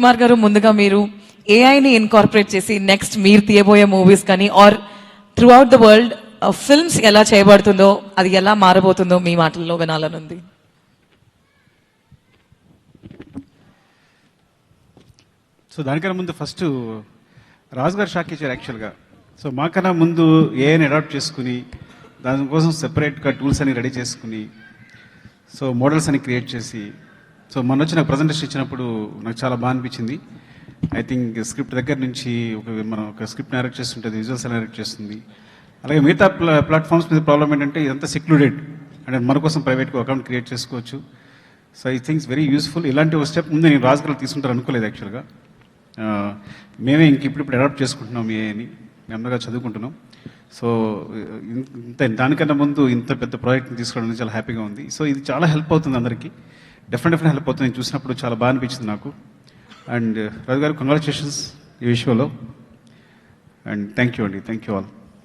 కుమార్ గారు ముందుగా మీరు ఏఐని ఇన్కార్పొరేట్ చేసి నెక్స్ట్ మీరు తీయబోయే మూవీస్ కానీ or throughout the world films ఎలా చేయబడుతుందో అది ఎలా మారబోతుందో మీ మాటల్లో వినాలనుంది. సో దానికన్నా ముందు ఫస్ట్ రాజు గారు షాక్ ఇచ్చారు యాక్చువల్గా సో మాకన్నా ముందు ఏఐని అడాప్ట్ చేసుకుని దానికోసం సెపరేట్గా టూల్స్ అని రెడీ చేసుకుని సో మోడల్స్ అని క్రియేట్ చేసి సో మొన్న వచ్చి నాకు ప్రజెంటేషన్ ఇచ్చినప్పుడు నాకు చాలా బాగా అనిపించింది. ఐ థింక్ స్క్రిప్ట్ దగ్గర నుంచి ఒక మనం ఒక స్క్రిప్ట్ డైరెక్ట్ చేస్తుంటుంది విజువల్స్ డైరెక్ట్ చేస్తుంది. అలాగే మిగతా ప్లా ప్లాట్ఫామ్స్ మీద ప్రాబ్లం ఏంటంటే ఇదంతా సెక్లూడెడ్ అంటే మన కోసం ప్రైవేట్గా అకౌంట్ క్రియేట్ చేసుకోవచ్చు. So I thinks very useful ఇలాంటి ఒక స్టెప్ ముందు నేను రాజకీయాలు తీసుకుంటారు అనుకోలేదు యాక్చువల్గా మేమే ఇంక ఇప్పుడు ఇప్పుడు అడాప్ట్ చేసుకుంటున్నాం ఏని నెమ్మదిగా చదువుకుంటున్నాం. సో ఇంత దానికన్నా ముందు ఇంత పెద్ద ప్రాజెక్ట్ని తీసుకోవడం చాలా హ్యాపీగా ఉంది. సో ఇది చాలా హెల్ప్ అవుతుంది అందరికీ. డెఫినెట్ డెఫినెట్ హెల్ప్ అవుతుంది. నేను చూసినప్పుడు చాలా బాగా అనిపించింది నాకు. అండ్ రాజు గారు కంగ్రాచులేషన్స్ ఈ విషయంలో. అండ్ థ్యాంక్ యూ అండి. Thank you all